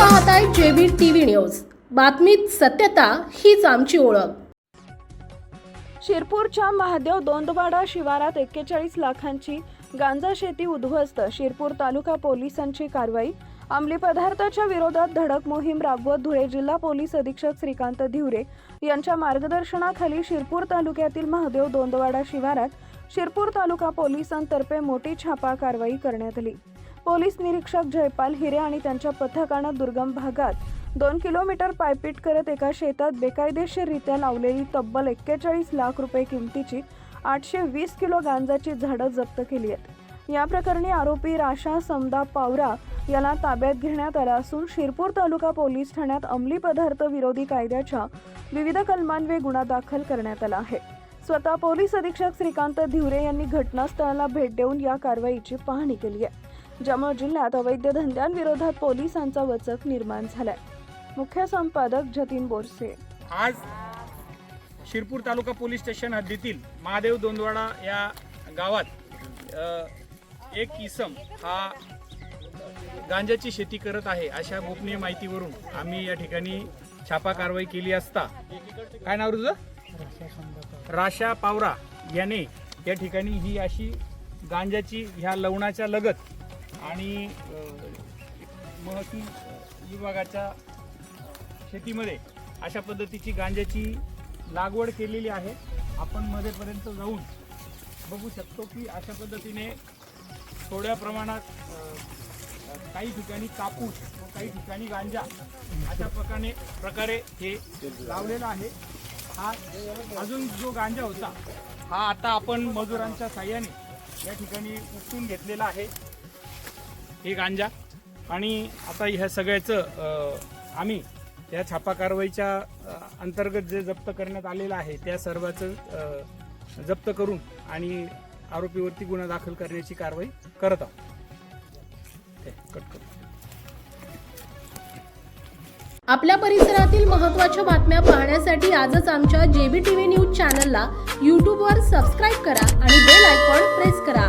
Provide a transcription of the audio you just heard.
पाहताय JB TV news. बातमीत सत्यता हीच आमची ओळख. शिरपूरच्या महादेव दोंदवाडा शिवारात एक्केचाळीस लाखांची गांजा शेती उद्ध्वस्त. शिरपूर तालुका पोलिसांची कारवाई. अंमली पदार्थाच्या विरोधात धडक मोहीम राबवत धुळे जिल्हा पोलीस अधीक्षक श्रीकांत धिवरे यांच्या मार्गदर्शनाखाली शिरपूर तालुक्यातील महादेव दोंदवाडा शिवारात शिरपूर तालुका पोलिसांतर्फे मोठी छापा कारवाई करण्यात आली. पोलीस निरीक्षक जयपाल हिरे आणि त्यांच्या पथकानं दुर्गम भागात दोन किलोमीटर पायपीट करत एका शेतात बेकायदेशीररित्या लावलेली तब्बल एक्केचाळीस लाख रुपये किमतीची आठशे वीस किलो गांजाची झाडं जप्त केली आहेत. या प्रकरणी आरोपी राशा समदा पावरा याला ताब्यात घेण्यात आला असून शिरपूर तालुका पोलीस ठाण्यात अंमली पदार्थ विरोधी कायद्याच्या विविध कलमांवे गुन्हा दाखल करण्यात आला आहे. स्वतः पोलीस अधीक्षक श्रीकांत धिवरे यांनी घटनास्थळाला भेट देऊन या कारवाईची पाहणी केली आहे. ज्यामुळे जिल्ह्यात अवैध धंद्यांविरोधात पोलिसांचा वचक निर्माण झालाय. मुख्य संपादक जतीन बोरसे. आज शिरपूर तालुका पोलीस स्टेशन हद्दीतील महादेव दोंदवाडा या गावात एक इसम हा गांजाची शेती करत आहे अशा गोपनीय माहितीवरून आम्ही या ठिकाणी छापा कारवाई केली असता. काय नाव तुझं? राशा पावरा याने या ठिकाणी ही अशी गांजाची ह्या लवणाच्या लगत आणि महसूल विभागाच्या शेतीमध्ये अशा पद्धतीची गांज्याची लागवड केलेली आहे. आपण मध्येपर्यंत जाऊन बघू शकतो की अशा पद्धतीने थोड्या प्रमाणात काही ठिकाणी कापूस व काही ठिकाणी गांजा अशा प्रकारे प्रकारे हे लावलेलं आहे. हा अजून जो गांजा होता हा आता आपण मजुरांच्या साह्याने या ठिकाणी उपटून घेतलेला आहे. हे गांजा. आणि आता ह्या सगळ्याचं आम्ही या छापा कारवाईच्या अंतर्गत जे जप्त करण्यात आलेलं आहे त्या सर्वाचं जप्त करून आणि आरोपीवरती गुन्हा दाखल करण्याची कारवाई करत आहोत. कट करू. आपल्या परिसरातील महत्त्वाच्या बातम्या पाहण्यासाठी आजच आमच्या जेबी टीव्ही न्यूज चॅनलला यूट्यूबवर सबस्क्राईब करा आणि बेल आयकॉन प्रेस करा.